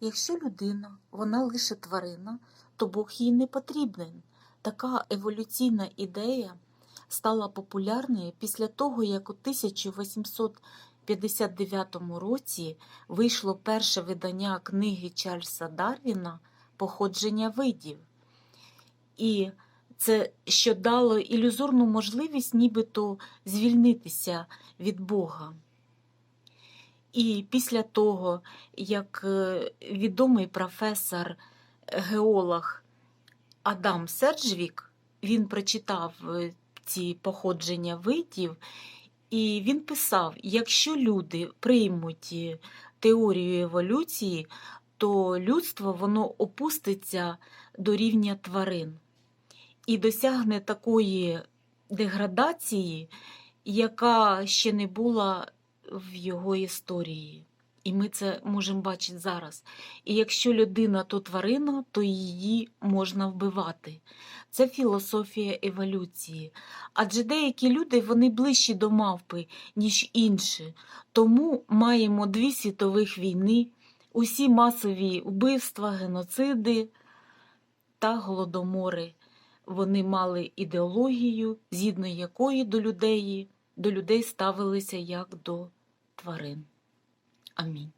Якщо людина, вона лише тварина, то Бог їй не потрібен. Така еволюційна ідея стала популярною після того, як у 1859 році вийшло перше видання книги Чарльза Дарвіна Походження видів. І це що дало ілюзорну можливість нібито звільнитися від Бога. І після того, як е, відомий професор геолог Адам Серджвік, він прочитав е, ці походження видів, і він писав: якщо люди приймуть е, теорію еволюції, то людство воно опуститься до рівня тварин і досягне такої деградації, яка ще не була в його історії. І ми це можемо бачити зараз. І якщо людина то тварина, то її можна вбивати. Це філософія еволюції. Адже деякі люди вони ближчі до мавпи, ніж інші. Тому маємо дві світових війни, усі масові вбивства, геноциди та голодомори. Вони мали ідеологію, згідно якої до людей, до людей ставилися як до тварин. Амінь.